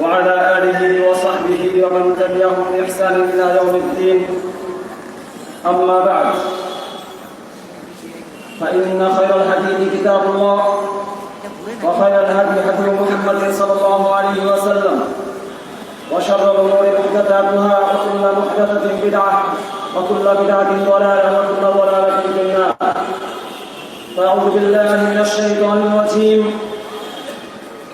وعلى آله وصحبه ومن تبعهم بإحسان إلى يوم الدين. أما بعد فإن خير الحديث كتاب الله وخير الهدي هدي محمد صلى الله عليه وسلم وشر الأمور محدثاتها وكل محدثة بدعة وكل بدعة ضلالة وكل ضلالة في النار. فأعوذ بالله من الشيطان الرجيم.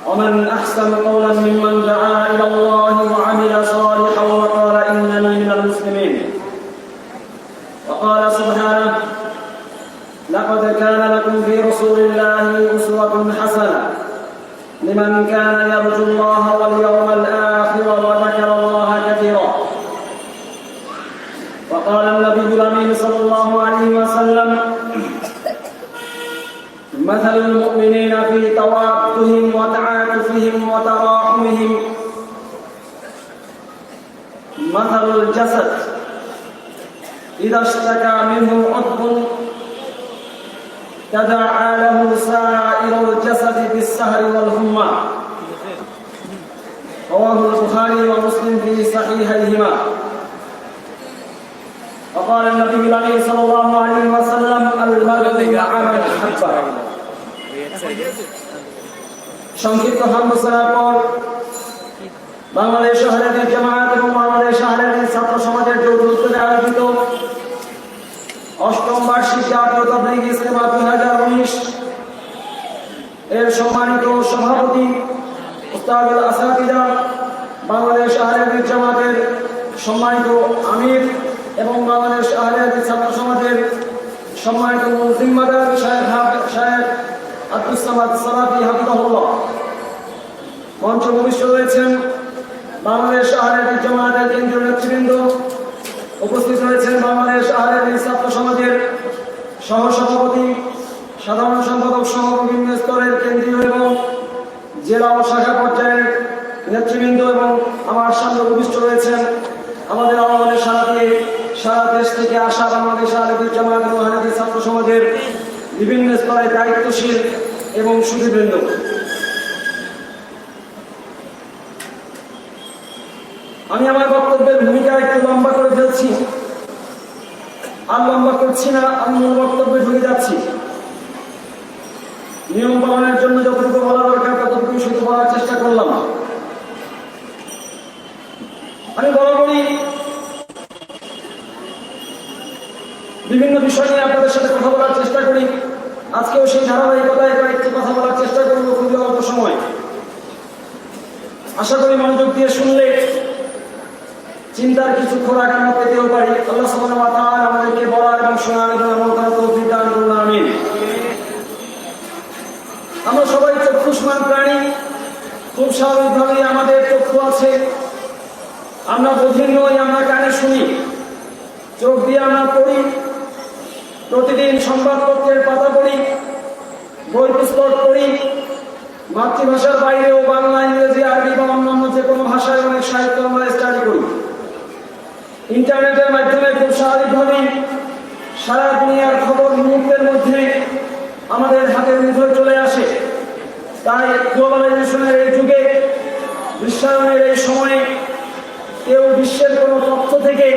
ومن أحسن قولا ممن دعا إلى الله وعمل صالحا وقال إنني من المسلمين. وقال سبحانه لقد كان لكم في رسول الله أسوة حسنة. لمن كان يرجو الله واليوم الجسد إذا اشتكى منه عضو تداعى له سائر الجسد بالسهر والهمة رواه البخاري ومسلم في صحيحيهما وقال النبي الأمين صلى الله عليه وسلم المرء مع من أحبه সংক্ষিপ্ত হামসার পর বাংলাদেশ শহরের জামায়াত এবং বাংলাদেশ শহরের ছাত্র সমাজের যৌথ আয়োজিত অষ্টম বার্ষিক জাতীয় তবলিগ ইসলামা দুই হাজার উনিশ। এর সম্মানিত সভাপতি উস্তাদুল আসাদিদা বাংলাদেশ আহলের জামাতের সম্মানিত আমির এবং বাংলাদেশ আহলের ছাত্র সমাজের সম্মানিত জিম্মাদার সাহেব সাহেব আব্দুল সামাদ সালাফি হাফিজাহুল্লাহ। মঞ্চ ভূমিষ্ঠ রয়েছেন বাংলাদেশ আহলের জামাতের কেন্দ্রীয় নেতৃবৃন্দ উপস্থিত রয়েছেন বাংলাদেশ আহলের ছাত্র সমাজের সহ সভাপতি, সাধারণ সম্পাদক সহ বিভিন্ন স্তরের কেন্দ্রীয় এবং জেলা ও শাখা পর্যায়ের নেতৃবৃন্দ এবং আমার সামনে উপবিষ্ট রয়েছেন আমাদের আহ্বানের সারা দিয়ে সারা দেশ থেকে আসা বাংলাদেশ আহলের জামাত ছাত্র সমাজের বিভিন্ন স্তরে দায়িত্বশীল এবং সুদীবৃন্দ আমি আমার বক্তব্যের একটু লম্বা করে ফেলছি আর লম্বা করছি না, আমি মূল বক্তব্যে ঢুকে যাচ্ছি। নিয়ম পালনের জন্য যতটুকু বলা দরকার ততটুকু শুধু বলার চেষ্টা করলাম। আমি বরাবরই বিভিন্ন বিষয় নিয়ে আপনাদের সাথে কথা বলার চেষ্টা করি। আজকেও সেই ধারাবাহিকতায় কয়েকটি কথা বলার চেষ্টা করব খুবই অল্প সময়। আশা করি মনোযোগ দিয়ে শুনলে চিন্তার কিছু খোরাক আমরা পেতেও পারি। আল্লাহ সুবহানাহু ওয়া তাআলা আমাদেরকে বলার এবং শোনার এবং আমল করার তৌফিক দান করুন, আমিন। আমরা সবাই চক্ষুষ্মান প্রাণী। খুব স্বাভাবিকভাবেই আমাদের চক্ষু আছে। আমরা বধির নই, আমরা কানে শুনি। চোখ দিয়ে আমরা পড়ি। প্রতিদিন সংবাদপত্রের পাতা পড়ি। বই পুস্তক পড়ি। মাতৃভাষার বাইরেও বাংলা, ইংরেজি, আরবি বা অন্যান্য যে কোনো ভাষায় অনেক সাহিত্য আমরা ইন্টারনেটের মাধ্যমে খুব স্বাভাবিকভাবেই সারা দুনিয়ার খবর মুহূর্তের মধ্যে আমাদের হাতের মুঠোয় চলে আসে। তাই গ্লোবালাইজেশনের এই যুগে, বিশ্বায়নের এই সময়ে কেউ বিশ্বের কোনো তথ্য থেকে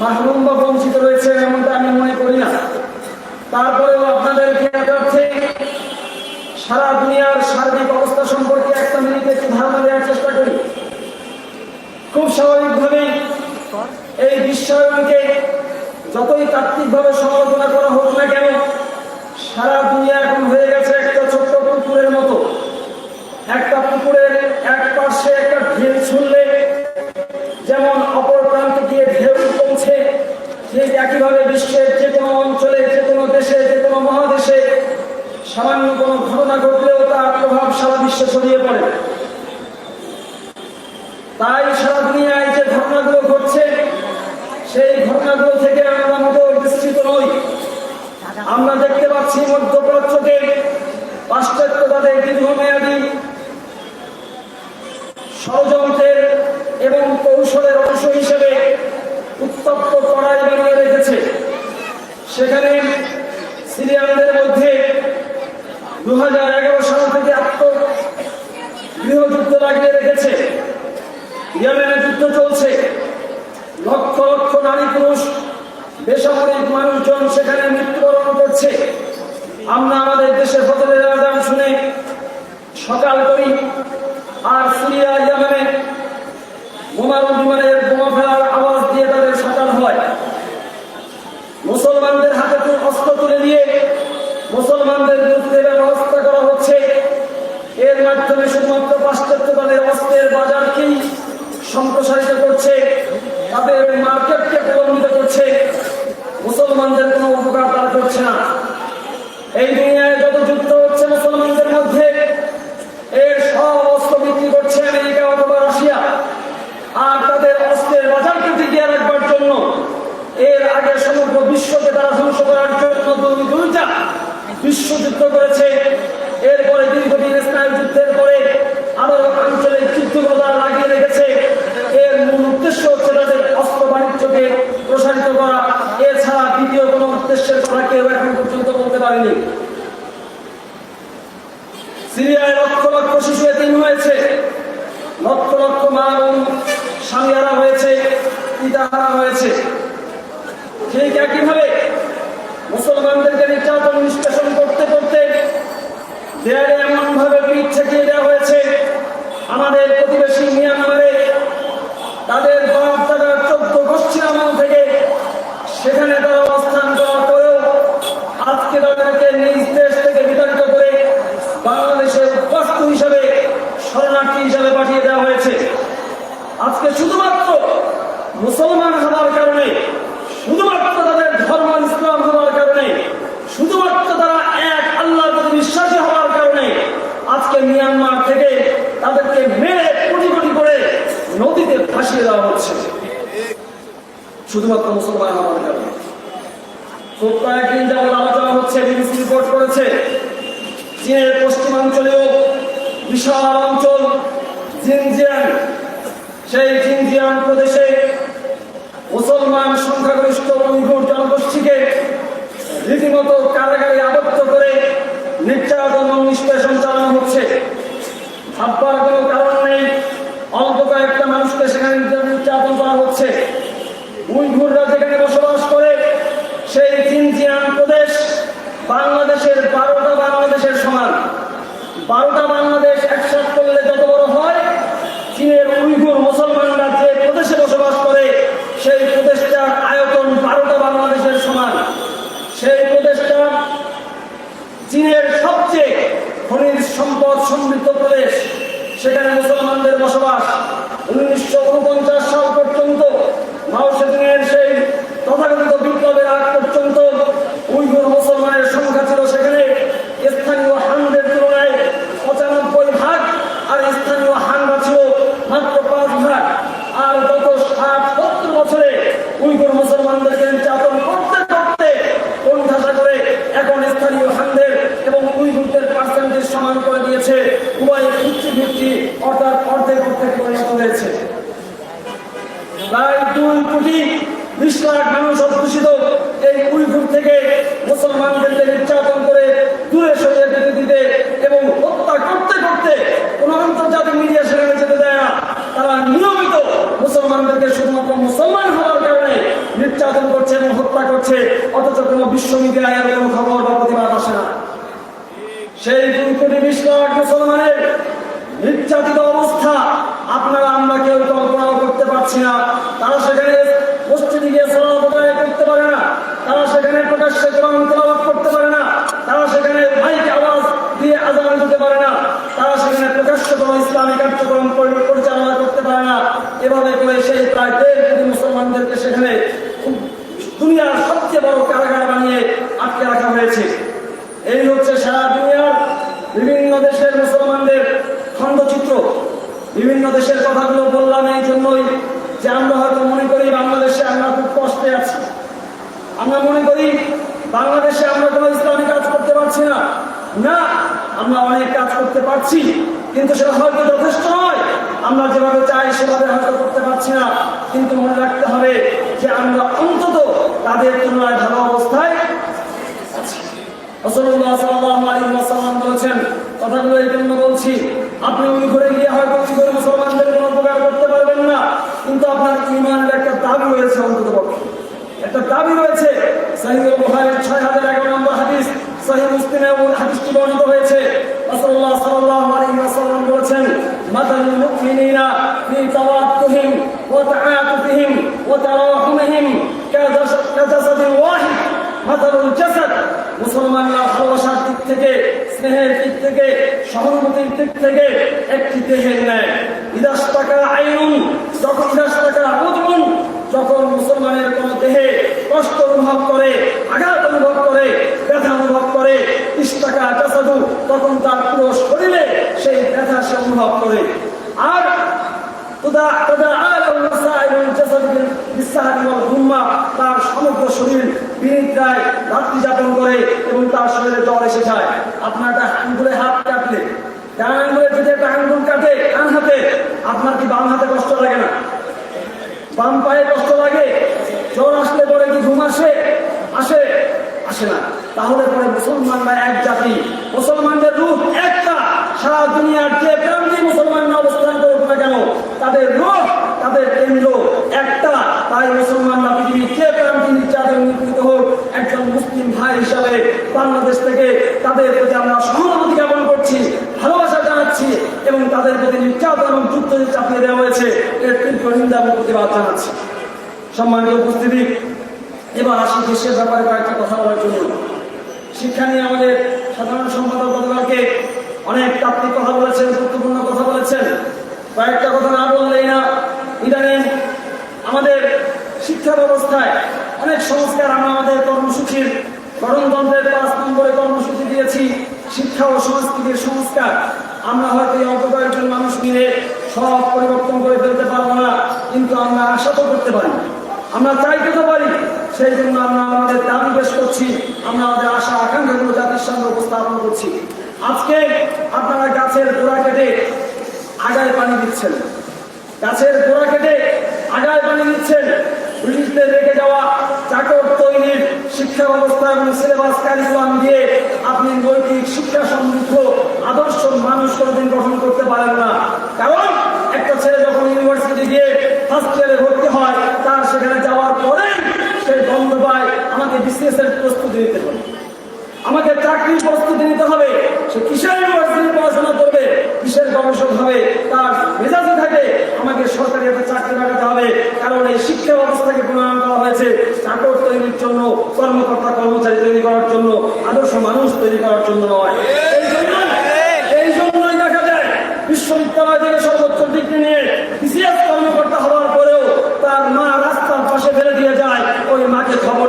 মাহরুম বা বঞ্চিত রয়েছে এমনটা আমি মনে করি না। তারপরেও আপনাদেরকে অর্থে সারা দুনিয়ার সার্বিক অবস্থা সম্পর্কে একটা মিনিটে একটু ধারণা দেওয়ার চেষ্টা করি খুব স্বাভাবিকভাবেই এই বিশ্বায়নকে যতই তাত্ত্বিকভাবে সমালোচনা করা হোক না কেন, সারা দুনিয়া এখন হয়ে গেছে একটা ছোট্ট পুকুরের মতো। একটা পুকুরের এক পাশে একটা ঢিল ছুললে যেমন অপর প্রান্তে গিয়ে ঢেউ পৌঁছে ঠিক একইভাবে বিশ্বের যে কোনো অঞ্চলে, যে কোনো দেশে, যে কোনো মহাদেশে সামান্য কোনো ঘটনা ঘটলেও তার প্রভাব সারা বিশ্বে ছড়িয়ে পড়ে। তাই সারা দুনিয়ায় যে ঘটনাগুলো ঘটছে সেই ঘটনাগুলো থেকে আমরা মোটেও বিস্তৃত নই। আমরা দেখতে পাচ্ছি মধ্যপ্রাচ্যকে পাশ্চাত্য তাদের দীর্ঘমেয়াদী ষড়যন্ত্রের এবং কৌশলের অংশ হিসেবে উত্তপ্ত কড়াই বানিয়ে রেখেছে। সেখানে সিরিয়ানদের মধ্যে দু হাজার এগারো সাল থেকে আত্ম গৃহযুদ্ধ লাগিয়ে রেখেছে। ইয়েমেনে যুদ্ধ চলছে। লক্ষ লক্ষ নারী পুরুষ, বেসামরিক মানুষজন সেখানে মৃত্যুবরণ করছে। আমরা আমাদের দেশের ফজলের আজান শুনে, সকাল করি আর সিরিয়া ইয়েমেনে বোমার বিমানের বোমা ফেলার আওয়াজ দিয়ে তাদের সকাল হয়। মুসলমানদের হাতে অস্ত্র তুলে দিয়ে মুসলমানদের বিরুদ্ধে ব্যবস্থা করা হচ্ছে। এর মাধ্যমে শুধুমাত্র পাশ্চাত্য তাদের অস্ত্রের বাজারকেই সম্প্রসারিত করছে। তাদের মার্কেটকে প্রলম্বিত করছে। মুসলমানদের কোনো উপকার তারা করছে না এই দুনিয়ায় যত যুদ্ধ হচ্ছে মুসলমানদের মধ্যে এর সব অস্ত্র বিক্রি করছে আমেরিকা অথবা রাশিয়া আর তাদের অস্ত্রের বাজারকে টিকিয়ে রাখবার জন্য এর আগে সমগ্র বিশ্বকে তারা ধ্বংস করার জন্য দুই দুইটা বিশ্বযুদ্ধ করেছে এরপরে দীর্ঘদিন স্নায়ু যুদ্ধের পরে আরও আঞ্চলিক যুদ্ধগুলো তারা লাগিয়ে রেখেছে এর মূল উদ্দেশ্য হচ্ছে তাদের অস্ত্র বাণিজ্যকে প্রসারিত করা এছাড়া দ্বিতীয় কোনো উদ্দেশ্যের কথা কেউ এখন পর্যন্ত বলতে পারেনি সিরিয়ায় লক্ষ লক্ষ শিশু এতিম হয়েছে লক্ষ লক্ষ মা এবং স্বামীহারা হয়েছে পিতাহারা হয়েছে ঠিক একইভাবে মুসলমানদেরকে নির্যাতন নিষ্কাশন করতে করতে দেয়ালে এমন ভাবে পিঠ ঠেকিয়ে দেওয়া হয়েছে, আমাদের প্রতিবেশী মিয়ানমারে তাদের চোদ্দ থেকে সেখানে তারা অবস্থান পরেও আজকে থেকে করে বাংলাদেশের হিসাবে শরণার্থী হিসাবে পাঠিয়ে দেওয়া হয়েছে। আজকে শুধুমাত্র মুসলমান হওয়ার কারণে শুধুমাত্র তাদের ধর্ম ইসলাম হওয়ার কারণে শুধুমাত্র তারা এক, আল্লাহর প্রতি বিশ্বাসী হওয়ার কারণে আজকে মিয়ানমার থেকে তাদেরকে মেরে কোটি কোটি করে নদীতে ভাসিয়ে দেওয়া হচ্ছে। শুধুমাত্র মুসলমান হওয়ার কারণে। আলোচনা হচ্ছে রিপোর্ট করেছে বিশাল অঞ্চল প্রদেশে মুসলমান সংখ্যাগরিষ্ঠ জনগোষ্ঠীকে রীতিমতো কারাগারে আবদ্ধ করে নির্যাতন ও নিষ্পেষণ চালানো হচ্ছে। ভাববার কোনো কারণ নেই। অল্প কয়েকটা মানুষকে সেখানে নির্যাতন করা হচ্ছে। উইঘুররা যেখানে বসবাস করে, সেই জিনজিয়াং প্রদেশ বাংলাদেশের বারোটা বাংলাদেশের সমান। বারোটা বাংলাদেশ একসাথ করলে যত বড় হয়, চীনের উইঘুর মুসলমানরা যে প্রদেশে বসবাস করে সেই প্রদেশটার আয়তন বারোটা বাংলাদেশের সমান সেই প্রদেশটা চীনের সবচেয়ে খনিজ সম্পদ সমৃদ্ধ প্রদেশ। সেখানে মুসলমানদের বসবাস। উনিশশো উনপঞ্চাশ সাল পর্যন্ত মাও সেদিনের সেই তথাকথিত বিপ্লবের আগ পর্যন্ত উইঘুর মুসলমানের সংখ্যা ছিল সেখানে স্থানীয় হানদের তুলনায় পঁচানব্বই ভাগ আর স্থানীয় হানরা ছিল মাত্র পাঁচ ভাগ আর গত ষাট সত্তর বছরে উইঘুর মুসলমানদেরকে নির্যাতন করতে করতে কোণঠাসা করে এখন স্থানীয় হানদের এবং উইঘুরদের পার্সেন্টেজ সমান করে দিয়েছে উভয় ফিফটি ফিফটি অর্থাৎ অর্ধেক অর্ধেক পরিণত হয়েছে প্রায় দুই কোটি বিশ লাখ মানুষ অধ্যুষিত এই উইঘুর থেকে মুসলমানদেরকে নির্যাতন করে দূরে সরিয়ে দিতে দিতে এবং হত্যা করতে করতে কোন আন্তর্জাতিক মিডিয়া সেখানে যেতে দেয় না তারা নিয়মিত মুসলমানদেরকে শুধুমাত্র মুসলমান হওয়ার কারণে নির্যাতন করছে এবং হত্যা করছে অথচ কোনো বিশ্ব মিডিয়ায় এর কোনো খবর বা প্রতিবাদ আসে না। সেই দুই কোটি বিশ লাখ মুসলমানের নির্যাতিত অবস্থা আপনারা, আমরা কেউ কল্পনাও করতে পারছি না। তারা সেখানে মসজিদে গিয়ে সালাম করতে পারে না। তারা সেখানে প্রকাশ্যে কোরআন তেলাওয়াত করতে পারে না। তারা সেখানে মাইক আওয়াজ দিয়ে আজান দিতে পারে না। তারা সেখানে প্রকাশ্য কোনো ইসলামী কার্যক্রম পরিচালনা করতে পারে না। এভাবে করে সেই প্রায় দেড় কোটি মুসলমানদেরকে সেখানে দুনিয়ার সবচেয়ে বড় কারাগার বানিয়ে আটকে রাখা হয়েছে। এই হচ্ছে সারা দুনিয়ার বিভিন্ন দেশের মুসলমানদের খণ্ডচিত্র। বিভিন্ন দেশের কথাগুলো বললাম এই জন্যই যে আমরা হয়তো মনে করি বাংলাদেশে আমরা খুব কষ্টে আছি। আমরা মনে করি বাংলাদেশে আমরা কোনো ইসলামী কাজ করতে পারছি না। না, আমরা অনেক কাজ করতে পারছি। কিন্তু সেটা হয়তো যথেষ্ট নয়। আমরা যেভাবে চাই, সেভাবে হয়তো করতে পারছি না। কিন্তু মনে রাখতে হবে যে আমরা অন্তত তাদের তুলনায় ভালো অবস্থায় এই জন্য বলছি, আপনি উনি গিয়ে করতে পারবেন না, কিন্তু আপনার একটা দাবি রয়েছে একটা দাবি রয়েছে ছয় হাজার হাদিস হয়েছে রাসূলুল্লাহ সাল্লাল্লাহু আলাইহি ওয়াসাল্লাম বলেছেন মাদানুল মুমিনিনা ফি তাওয়াক্কুহিম ওয়া তাআতুহিম ওয়া তারাহুমহিম কাজাসাদিন ওয়াহিদ মাদানুল জাসাদ। মুসলমানরা ভালোবাসার দিক থেকে, স্নেহের দিক থেকে, সহানুভূতির দিক থেকে একটি দেহের ন্যায়। ইদাস টাকা আইনুন, যখন ইদাস টাকা যখন মুসলমানের কোন দেহে কষ্ট অনুভব করে, আঘাত অনুভব করে, ব্যথা অনুভব করে, ইস্তাকা জাসাদু তখন তার পুরো শরীরে সেই ব্যথা সে অনুভব করে। আর এবং তার শরীরে এসে যায়। হাত কাটলে কাটে হাতে, আপনার কি বাম হাতে কষ্ট লাগে না? বাম পায়ে কষ্ট লাগে? জ্বর আসলে পরে কি ঘুম আসে? আসে আসে না। তাহলে পরে মুসলমানরা এক জাতি, মুসলমানদের রূপ একটা। সারা দুনিয়ার যে প্রান্তে মুসলমানরা অবস্থান করুক না কেন, তাদের রূপ, তাদের কেন্দ্র একটা। তাই মুসলমানরা পৃথিবীর যে প্রান্তে নির্যাতন নিপীড়িত হোক, একজন মুসলিম ভাই হিসাবে বাংলাদেশ থেকে তাদের প্রতি আমরা সহানুভূতি জ্ঞাপন করছি, ভালোবাসা জানাচ্ছি এবং তাদের প্রতি নির্যাতন এবং যুদ্ধ যে চাপিয়ে দেওয়া হয়েছে, এর নিন্দা প্রতিবাদ জানাচ্ছি। সম্মানিত উপস্থিতি, এবার আসি দেশের ব্যাপারে কয়েকটা কথা বলার জন্য। শিক্ষা নিয়ে আমাদের সাধারণ সম্পাদক গতকালকে অনেক তাত্ত্বিক কথা বলেছেন, গুরুত্বপূর্ণ কথা বলেছেন। কয়েকটা কথা না বললেই না, ইদানিং আমাদের শিক্ষা ব্যবস্থায় অনেক সংস্কার আমরা আমাদের কর্মসূচির গণতন্ত্রের পাঁচ নম্বরে কর্মসূচি দিয়েছি, শিক্ষা ও সংস্কৃতির সংস্কার। আমরা হয়তো এই অল্প কয়েকজন মানুষ মিলে সব পরিবর্তন করে ফেলতে পারব না, কিন্তু আমরা আশা তো করতে পারি। আমরা চাইতে তো পারি সেই জন্য আমরা আমাদের দাবি পেশ করছি, আমরা আমাদের আশা, আকাঙ্ক্ষাগুলো জাতির সামনে উপস্থাপন করছি। আজকে আপনারা গাছের গোড়া কেটে আগায় পানি দিচ্ছেন। গাছের গোড়া কেটে আগায় পানি দিচ্ছেন। ব্রিটিশদের রেখে যাওয়া চাকর তৈরির শিক্ষা ব্যবস্থা এবং সিলেবাস কারিকুলাম দিয়ে আপনি নৈতিক শিক্ষা সমৃদ্ধ, আদর্শ মানুষ কোনোদিন গঠন করতে পারেন না। কারণ একটা ছেলে যখন ইউনিভার্সিটি গিয়ে ফার্স্ট ইয়ারে ভর্তি হয় তার সেখানে যাওয়ার পরে সে বন্ধ পায় আমাকে বিসিএস প্রস্তুতি নিতে হবে। আমাকে চাকরির প্রস্তুতি নিতে হবে। সে কিসের ইউনিভার্সিটি পড়াশোনা করবে? কিসের গবেষক হবে? তার মেজাজে থাকে আমাকে সরকারি একটা চাকরি লাগাতে হবে। কারণ এই শিক্ষা ব্যবস্থাকে প্রণয়ন করা হয়েছে চাকর তৈরির জন্য, কর্মকর্তা কর্মচারী তৈরি করার জন্য, আদর্শ মানুষ তৈরি করার জন্য নয়। এই জন্যই দেখা যায় বিশ্ববিদ্যালয় থেকে সর্বোচ্চ ডিগ্রি নিয়ে বিসিএস কর্মকর্তা হওয়ার পরেও তার মা রাস্তার পাশে ফেলে দিয়ে যায় ওই মাকে খবর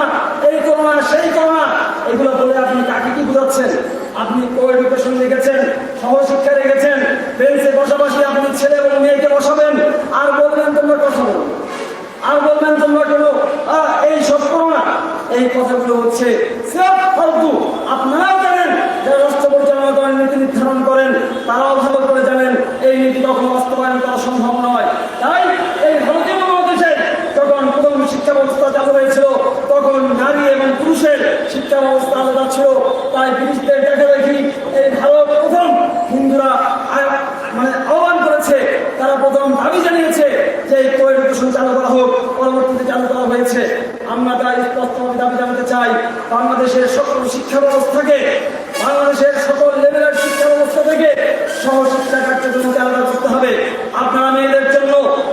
রেখো এই করো না সেই করো এগুলো বলে আপনি কাকে কি বোঝাচ্ছেন? আপনি কো রেখেছেন সহশিক্ষা রেখেছেন, বেঞ্চে বসাবাসি আপনি ছেলে এবং মেয়েকে বসাবেন, আর বলবেন তোমরা কথা আর বলবেন তোমরা কেন এই সব করো না। এই কথাগুলো হচ্ছে আপনারাও জানেন, যারা রাষ্ট্র পরিচালনা করেন, নীতি নির্ধারণ করেন, তারাও ভালো করে জানেন, এই নীতি কখনো বাস্তবায়ন করা সম্ভব নয়। তাই এই ভারতীয় বাংলাদেশে যখন প্রথম শিক্ষা ব্যবস্থা চালু হয়েছিল নারী এবং পুরুষের শিক্ষা ব্যবস্থা আলাদা ছিল। তাই ব্রিটিশদের দেখা দেখি এই ভারত প্রথম হিন্দুরা মানে আহ্বান করেছে, তারা প্রথম দাবি জানিয়েছে যে এই কোয়েডুকেশন চালু করা হোক, পরবর্তীতে চালু করা হয়েছে। আমরা তাই স্পষ্টভাবে দাবি জানাতে চাই, বাংলাদেশের সকল শিক্ষা ব্যবস্থাকে বাংলাদেশের সকল লেভেলের শিক্ষা ব্যবস্থা থেকে সহশিক্ষা কার্যক্রমকে আলাদা করতে হবে আপনারা মেয়েদের জন্য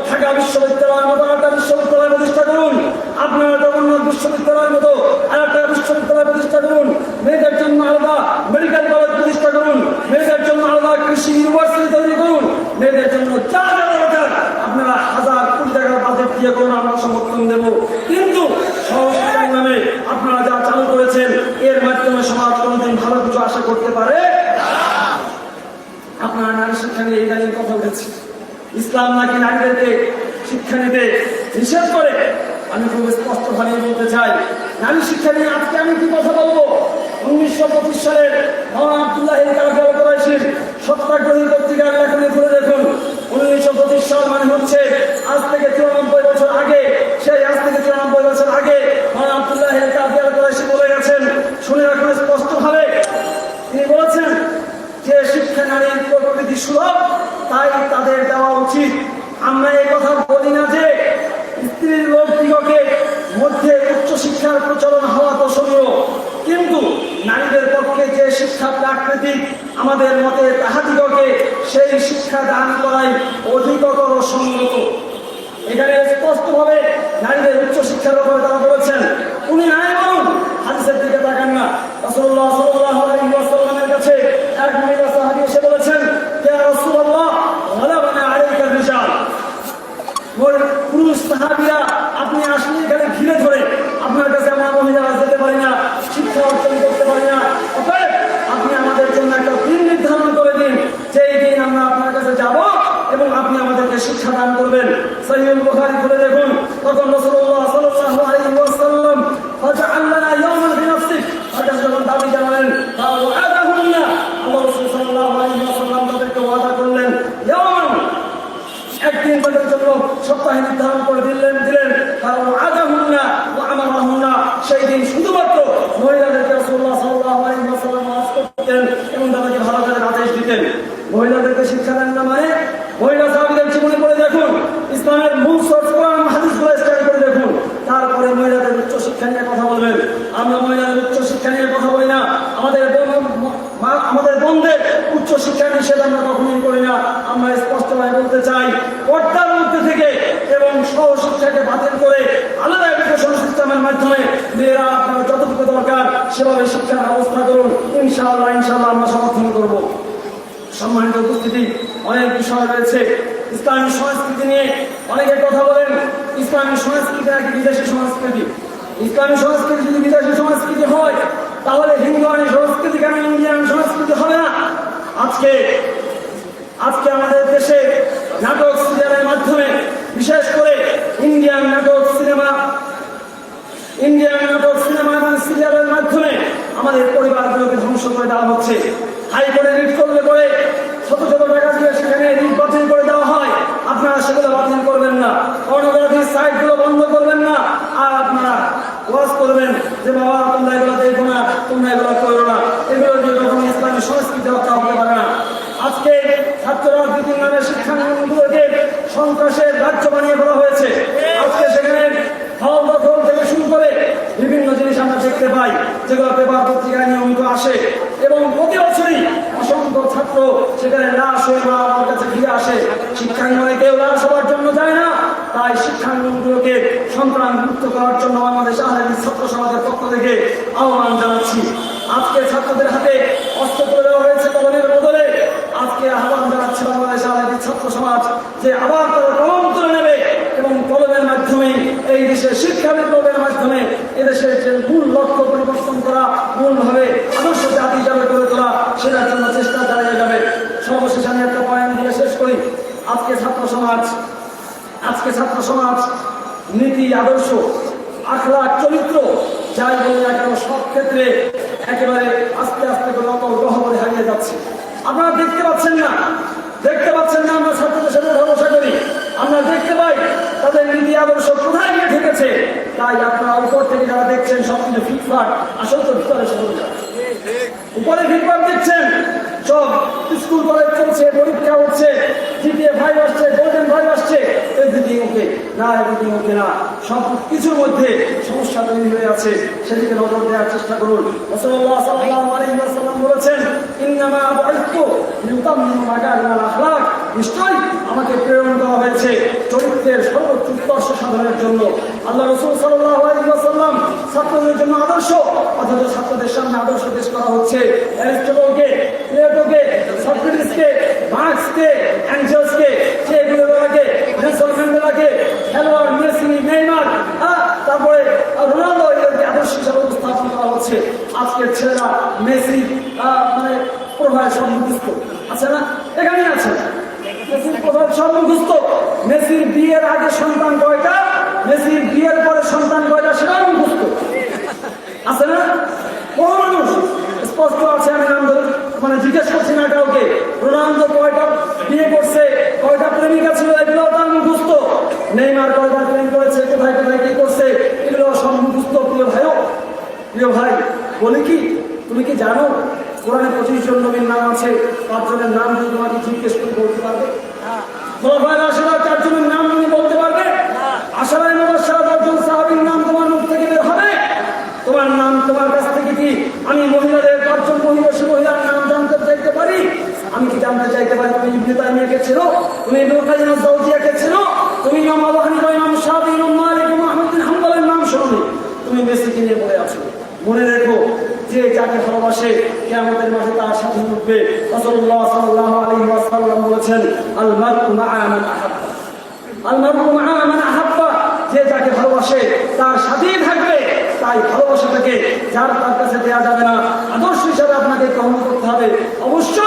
ঢাকা বিশ্ববিদ্যালয়ের মতো একটা বিশ্ববিদ্যালয় প্রতিষ্ঠা করুন আপনারা জগন্নাথ বিশ্ববিদ্যালয়ের মতো আর একটা বিশ্ববিদ্যালয় প্রতিষ্ঠা করুন মেয়েদের জন্য আলাদা মেডিকেল কলেজ প্রতিষ্ঠা করুন মেয়েদের জন্য আলাদা কৃষি ইউনিভার্সিটি তৈরি করুন মেয়েদের জন্য যা যা দরকার আপনারা হাজার কোটি টাকার বাজেট দিয়ে করুন আমরা সমর্থন দেব কিন্তু সংস্কার নামে আপনারা যা চালু করেছেন এর মাধ্যমে সমাজ কোনোদিন ভালো কিছু আশা করতে পারে আপনারা নারী শিক্ষা নিয়ে ইদানিং কথা উঠেছে ইসলাম নাকি নারীদেরকে শিক্ষা নিতে নিষেধ করে আমি খুব স্পষ্ট ভাবে বলতে চাই নারী শিক্ষা নিয়ে আজকে আমি কি কথা বলব। উনিশশো পঁচিশ সালের মাওলানা আবদুল্লাহ কালাকাল করাইশির সত্যাগ্রহী পত্রিকার লেখনে তুলে হচ্ছে আজ থেকে চুরানব্বই বছর আগে, সেই আজ থেকে চুরানব্বই বছর আগে মহান আব্দুল্লাহ কাদিয়াল কোরাইশি বলে গেছেন। শুনে রাখুন স্পষ্ট ভাবে তিনি বলেছেন যে শিক্ষা নারীর প্রকৃতি সুলভ, তাই তাদের দেওয়া উচিত। আমরা এই কথা বলি না যে স্ত্রীর লোক দিগকে মধ্যে উচ্চশিক্ষার প্রচলন হওয়া দর্শনীয় কিন্তু নারীদের পক্ষে যে শিক্ষা প্রাকৃতিক, আমাদের মতে তাহাদিগকে সেই শিক্ষা দান করাই অধিকতর সঙ্গত এখানে স্পষ্টভাবে নারীদের উচ্চশিক্ষার ব্যাপারে তারা বলেছেন, উনি নাই বলুন হাদিসের দিকে তাকান না আলাইহি ওয়াসাল্লামের কাছে এক মহিলা সাহাবী এসে বলেছেন ইয়া রাসূলুল্লাহ গালাবানা আলাইকা রিজাল ওই পুরুষ সাহাবিরা আপনি আসলে এখানে ঘিরে ধরে আপনার কাছে আমরা মহিলারা যেতে পারি না শিক্ষা অর্জন করতে পারি না অতএব আপনি আমাদের জন্য একটা দিন নির্ধারণ করে দিন যেই দিন আমরা আপনার কাছে যাব এবং আপনি আমাদেরকে শিক্ষা দান করবেন সহিউল বুখারী খুলে দেখুন তখন রাসূলুল্লাহ সাল্লাল্লাহু আলাইহি ওয়াসাল্লাম ফাজআলনা ইয়াওমান বিনাফসিক তাদের যখন দাবি জানালেন ফাওয়াদাহুন্না আল্লাহ রাসূল সাল্লাল্লাহু আলাইহি ওয়াসাল্লাম তাদেরকে ওয়াদা করলেন ইয়াওমান একদিন তাদের জন্য সপ্তাহে নির্ধারণ করে দিলেন দিলেন কারণ আদা হুন্না ও আমার হুন্না সেই দিন শুধুমাত্র মহিলাদেরকে রসুল্লাহ সাল্লাহ আলাইসাল্লাম আওয়াজ করতেন এবং তাদেরকে ভালো করে আদেশ দিতেন মহিলাদেরকে শিক্ষা দেন না মানে মহিলা সাহাবিদের জীবনে পড়ে দেখুন, ইসলামের মূল সোর্স কোরআন, হাদিসগুলো স্টাডি করে দেখুন। তারপরে মহিলাদের উচ্চ শিক্ষা নিয়ে কথা বলবেন। আমরা মহিলাদের উচ্চ শিক্ষা নিয়ে কথা বলি না। আমাদের আমাদের বন্ধের উচ্চ শিক্ষা নিষেধ আমরা কখনোই করি না। আমরা স্পষ্টভাবে বলতে চাই, পর্দার মধ্যে থেকে এবং সহশিক্ষাকে বাতিল করে আলাদা এডুকেশন সিস্টেমের মাধ্যমে মেয়েরা আপনার যতটুকু দরকার সেভাবে শিক্ষার ব্যবস্থা করুন। ইনশাআল্লাহ ইনশাআল্লাহ আমরা সমর্থন করব। সম্মানিত উপস্থিতি, অনেক বিষয় রয়েছে। ইসলামী সংস্কৃতি নিয়ে অনেকে কথা বলেন। ইসলামী সংস্কৃতি নাকি বিদেশি সংস্কৃতি? ইসলামী সংস্কৃতি যদি বিদেশি সংস্কৃতি হয়, তাহলে হিন্দুয়ানি সংস্কৃতি কেন ইন্ডিয়ান সংস্কৃতি হবে না? আজকে আজকে আমাদের দেশে নাটক সিরিয়ালের মাধ্যমে, বিশেষ করে ইন্ডিয়ান নাটক সিনেমা, ইন্ডিয়ান নাটক সিনেমা এবং সিরিয়ালের মাধ্যমে আমাদের পরিবারগুলোকে ধ্বংস করে দেওয়া হচ্ছে। হাইকোর্টে রিট করলে পরে শত শত টাকা দিয়ে সেখানে রিট বাতিল করে দেওয়া হয়। আপনারা সেগুলো বাতিল করবেন না। পর্নোগ্রাফির সাইটগুলো বন্ধ করবেন না। আর আপনারা ওয়াজ করবেন যে, বাবা, তোমরা এগুলো দেখো না, তোমরা এগুলো করো না। এগুলো দিয়ে কখনো ইসলামী সংস্কৃতি রক্ষা হতে পারে না। আজকে ছাত্র রাজনীতির নামে শিক্ষাঙ্গনগুলোকে সন্ত্রাসের রাজ্য বানিয়ে ফেলা হয়েছে। আজকে সেখানে হল দখল থেকে শুরু করে বিভিন্ন জিনিস আমরা দেখতে পাই যেগুলো পেপার পত্রিকায় নিয়মিত আসে এবং প্রতি বছরই অসংখ্য ছাত্র সেখানে লাশ হয়ে বা আমার কাছে ফিরে আসে। শিক্ষাঙ্গনে কেউ লাশ হওয়ার জন্য যায় না, তাই শিক্ষাঙ্গনগুলোকে সন্ত্রাস মুক্ত করার জন্য বাংলাদেশ আহলি ছাত্র সমাজের পক্ষ থেকে আহ্বান জানাচ্ছি। আজকে ছাত্রদের হাতে অস্ত্র তুলে দেওয়া হয়েছে কলমের বদলে। আজকে আহ্বান জানাচ্ছে বাংলাদেশ আহলি ছাত্র সমাজ যে আবার তারা কলম তুলে নেবে এবং কলমের মাধ্যমে এই দেশের শিক্ষা বিপ্লবের মাধ্যমে এদেশের যে মূল লক্ষ্য পরিবর্তন করা, মূলভাবে আদর্শ জাতি হিসাবে গড়ে তোলা, সেটার জন্য চেষ্টা চালিয়ে যাবে। সর্বশেষে আমি একটা পয়েন্ট দিয়ে শেষ করি। আজকে ছাত্র সমাজ, আজকে ছাত্র সমাজ, নীতি, আদর্শ আখলা চরিত্র, যাই বলি না কেন, সব ক্ষেত্রে একেবারে আস্তে আস্তে করে গহবরে হারিয়ে যাচ্ছে। আপনারা দেখতে পাচ্ছেন না? দেখতে পাচ্ছেন না আমরা ছাত্রদের সাথে ভরসা করি আমরা দেখতে পাই তাদের নীতি আদর্শ কোথায় গিয়ে ঠেকেছে তাই আপনারা উপর থেকে যারা দেখছেন সবকিছু ফিটফাট। আসল তো ভিতরে উপরে ফিটফাট দেখছেন। সব স্কুল কলেজ চলছে, পরীক্ষা হচ্ছে, জিপিএ ফাইভ আসছে গোল্ডেন ফাইভ আসছে। এভরিথিং ওকে না এভরিথিং ওকে না। সব কিছুর মধ্যে সমস্যা তৈরি হয়ে আছে। সেদিকে নজর দেওয়ার চেষ্টা করুন। রাসূলুল্লাহ সাল্লাল্লাহু আলাইহি ওয়াসাল্লাম বলেছেন, ইন্নামা বুইতু লিউতাম্মিমু মাকারিমাল আখলাক। নিশ্চয়ই আমাকে প্রেরণ করা হয়েছে চরিত্রের সর্বোচ্চ উৎকর্ষ সাধনের জন্য। আল্লাহ রসুল সাল্লাল্লাহু আলাইহি ওয়াসাল্লাম ছাত্রদের জন্য আদর্শ, অথচ ছাত্রদের সামনে আদর্শ পেশ করা হচ্ছে। অ্যারিস্টটলকে প্লেটোকে সক্রেটিসকে মার্কসকে অ্যাঞ্জেলসকে সে গুলোকে নেলসন ম্যান্ডেলাকে খেলোয়াড় মেসি নেইমার হ্যাঁ, তারপরে রোনাল্ডো এদেরকে আদর্শ হিসাবে উপস্থাপন করা হচ্ছে। আজকের ছেলেরা মেসি মানে প্রভায় সব আছে না? এখানে আছে। মেসির প্রভাব সব মেসির বিয়ের আগে সন্তান কয়টা? মেসির বিয়ের পরে সন্তান কয়টা? সেটাও মুখস্থ। আছে না? কোন মানুষ। স্পষ্ট আছে আমি নাম ধরে মানে জিজ্ঞেস করছি না কাউকে। রোনালদো কয়টা বিয়ে করছে, কয়টা প্রেমিকা ছিল, এগুলো তো আমি বুঝতো। নেইমার কয়টা প্রেম করেছে, কোথায় কোথায় কি করছে, এগুলো সব বুঝতো প্রিয় ভাইও। প্রিয় ভাই, বলি কি, তুমি কি জানো, কোরআনে পঁচিশ জন নবীর নাম আছে, পাঁচজনের নাম যদি তোমাকে জিজ্ঞেস করে বলতে পারবে? তোমার ভাই আসারা চারজনের নাম তুমি বলতে পারবে? আসারায় নবাস চারজন সাহাবির নাম তোমার মুখ থেকে বের হবে? তোমার নাম তোমার কাছ থেকে কি? আমি মহিলাদের পাঁচজন মহিলা, সে মহিলার আমি কি জানতে চাইতে পারি তুমি ইবনে তাইমিয়াকে চেনো? তুমি ইবনে কাইয়িম আজ-জাওজিয়াকে চেনো? তুমি ইমাম আবু হানিফা, ইমাম শাফি, ইমাম মালিক, ইমাম আহমদ বিন হাম্বলের নাম শোনোনি। তুমি মেসিকে নিয়ে পড়ে আছো। মনে রেখো যে যাকে ভালোবাসে কিয়ামতের মাঠে তার সাথে উঠবে রাসূলুল্লাহ সাল্লাল্লাহু আলাইহি ওয়াসাল্লাম বলেছেন আল মারউ মা'a মান আহাব্বা। আল মারউ মা'a মান আহাব্বা। যে যাকে ভালোবাসে তার সাথেই থাকবে। তাই ভালোবাসাটাকে যার তার কাছে দেওয়া যাবে না। আদর্শ হিসাবে আপনাকে গ্রহণ করতে হবে। অবশ্যই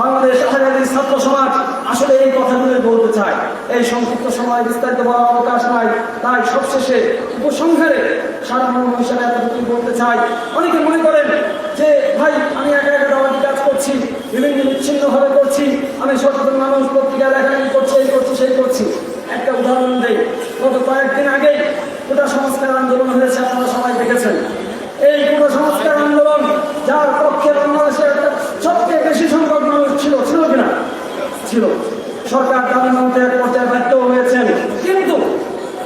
বাংলাদেশ আহারের ছাত্র সমাজ আসলে এই কথাগুলো বলতে চায়। এই সংক্ষিপ্ত সময় বিস্তারিত বলার অবকাশ নাই। তাই সবশেষে উপসংহারে সাধারণ হিসাবে এতটুকু চাই। অনেকে মনে করেন যে, ভাই, আমি একা একা কাজ করছি বিভিন্ন বিচ্ছিন্ন ভাবে করছি, আমি সচেতন মানুষ পত্রিকা লেখালেখি করছি, এই করছি, সেই করছি। একটা উদাহরণ দেই। গত কয়েকদিন আগে গোটা সংস্কার আন্দোলন হয়েছে, আপনারা সবাই দেখেছেন। এই পুরো সংস্কার আন্দোলন যার পক্ষে বাংলাদেশের সবচেয়ে বেশি সংখ্যক মানুষ ছিল ছিল কিনা? ছিল। সরকার মানতে এক পর্যায়ে ব্যর্থ হয়েছেন। কিন্তু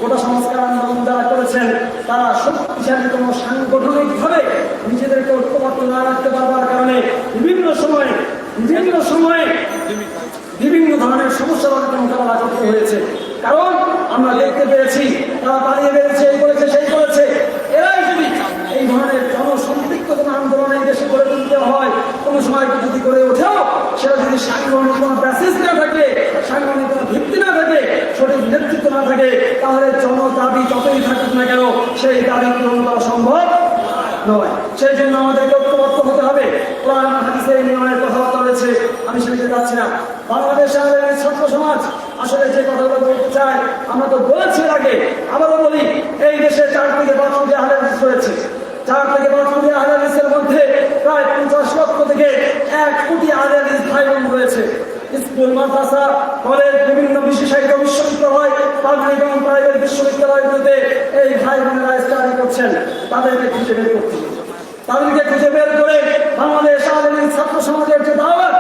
গোটা সংস্কার আন্দোলন যারা করেছেন, তারা শক্তিশালীতম সাংগঠনিকভাবে নিজেদেরকে ঐক্যবদ্ধ না রাখতে পারবার কারণে বিভিন্ন সময়ে বিভিন্ন সময়ে বিভিন্ন ধরনের সমস্যা তাদেরকে মোকাবেলা করতে হয়েছে। কারণ আমরা দেখতে পেয়েছি, তারা পালিয়ে বেড়েছে, এই করেছে, সেই করেছে এরাই যদি এই ধরনের জনসম্পৃক্ত কোনো আন্দোলন এই দেশে গড়ে তুলতে হয়, কোনো সময় যদি করে ওঠেও সেটা যদি সাংগঠনিক কোনো প্যাসেজ না থাকে সাংগঠনিক কোনো ভিত্তি না থাকে, সঠিক নেতৃত্ব না থাকে, তাহলে জন দাবি যতই থাকুক না কেন, সেই দাবি পূরণ করা সম্ভব নয়। সেই জন্য আমাদেরকে ঐক্যবদ্ধ হতে হবে। কোরআন হাদিসে এই নিয়মের কথাবার্তা রয়েছে। আমি সেদিকে যাচ্ছি না। বাংলাদেশ আমাদের ছাত্র সমাজ, আসলে যে কথাগুলো বলতে চাই, আমরা তো বলেছি আগে, আবারও বলি, এই দেশে চার থেকে পাঁচ কোটি আহলে রয়েছে। চার থেকে পাঁচ মধ্যে প্রায় পঞ্চাশ লক্ষ থেকে এক কোটি আহলে হাদিস ভাই রয়েছে স্কুল, মাদ্রাসা কলেজ বিভিন্ন বিশেষায়িত বিশ্ববিদ্যালয় পাবলিক এবং প্রাইভেট বিশ্ববিদ্যালয়গুলোতে এই ভাই বোনেরা করছেন। তাদেরকে খুঁজে বের করতে তাদেরকে খুঁজে বের করে বাংলাদেশ আধুনিক ছাত্র সমাজের যে দাওয়াত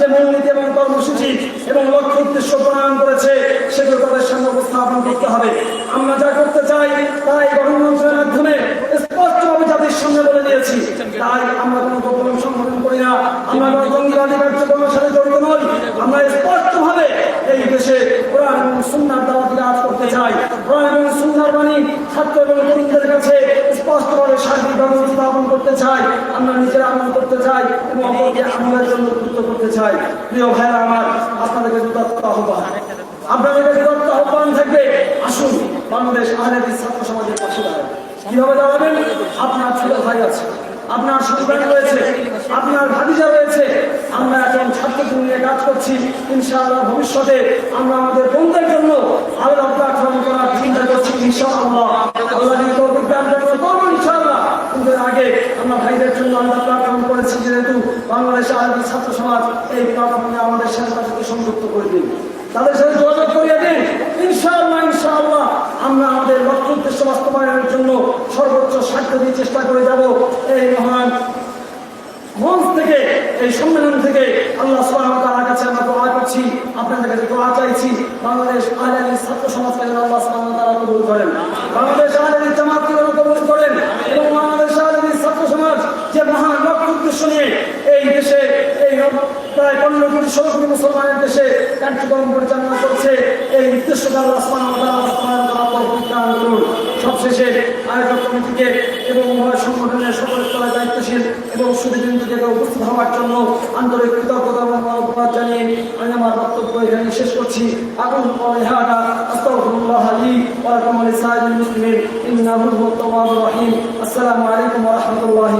যে মূলনীতি এবং কর্মসূচি এবং লক্ষ্য উদ্দেশ্য প্রণয়ন করেছে, সেগুলো তাদের সামনে উপস্থাপন করতে হবে। আমরা যা করতে চাই তাই গণতন্ত্রের মাধ্যমে স্পষ্টভাবে জাতির সঙ্গে বলে দিয়েছি। তাই আমরা কোনো গোপন সংগঠন করি না। আমরা গণতন্ত্রবাদী কার্যক্রমের সাথে জড়িত নই। আমরা স্পষ্টভাবে এই দেশে কোরআন এবং সুন্নার করতে চাই। এবং সুন্নার বাণী ছাত্র এবং তরুণদের কাছে স্পষ্টভাবে সার্বিকভাবে উপস্থাপন করতে চাই। আমরা নিজেরা আমল করতে চাই এবং অপরকে আমলের জন্য উদ্বুদ্ধ করতে চাই। প্রিয় ভাইরা আমার, আপনাদেরকে যুদাত্ত আহ্বান। আপনাদের কাছে যুদাত্ত আহ্বান থাকবে আসুন। বাংলাদেশ আহলেদিস ছাত্র সমাজের পাশে দাঁড়ান। কীভাবে দাঁড়াবেন? আপনার ছোট ভাই আছে। আপনার সন্তান রয়েছে, আপনার ভাতিজা রয়েছে, আমরা এখন ছাত্রকে নিয়ে কাজ করছি। ইনশাআল্লাহ ভবিষ্যতে আমরা আমাদের বন্ধুদের জন্য আল্লাহ প্ল্যাটফর্ম করার চিন্তা করছি, ইনশাআল্লাহ। আল্লাহ ইনশাআল্লাহ। কিন্তু আগে আমরা ভাইদের জন্য আমরা প্ল্যাটফর্ম করেছি, যেহেতু বাংলাদেশের আরেকটি ছাত্র সমাজ এই আমাদের সাথে সংযুক্ত করে দিন তাদের সাথে যোগাযোগ করিয়ে দিন, ইনশাআল্লাহ ইনশাআল্লাহ। আমরা আমাদের লক্ষ্য উদ্দেশ্য বাস্তবায়নের জন্য সর্বোচ্চ স্বার্থ দিয়ে চেষ্টা করে যাব। এই মহান মঞ্চ থেকে, এই সম্মেলন থেকে আল্লাহ তাআলার কাছে আমরা দোয়া করছি, আপনাদের কাছে দোয়া চাইছি। বাংলাদেশ আহলাদিস ছাত্র সমাজকে যেন আল্লাহ ওয়া তাআলা কবুল করেন। বাংলাদেশ আহলাদিস জামাতকে যেন কবুল করেন এবং বাংলাদেশ আহলাদিস ছাত্র সমাজ যে মহান লক্ষ্য উদ্দেশ্য নিয়ে এই দেশে, এই প্রায় পনেরো কোটি, ষোলো কোটি মুসলমানের দেশে কার্যক্রম পরিচালনা করছে এই করুন। সবশেষে আয়োজক কমিটিকে এবং উভয় সংগঠনের সকল স্তরের দায়িত্বশীল এবং সুবিধা থেকে উপস্থিত হওয়ার জন্য আন্তরিক কৃতজ্ঞতা এবং মনোভাব জানিয়ে আমি আমার বক্তব্য এখানে শেষ করছি। আগুন আসসালামু আলাইকুম রাহমাতুল্লাহি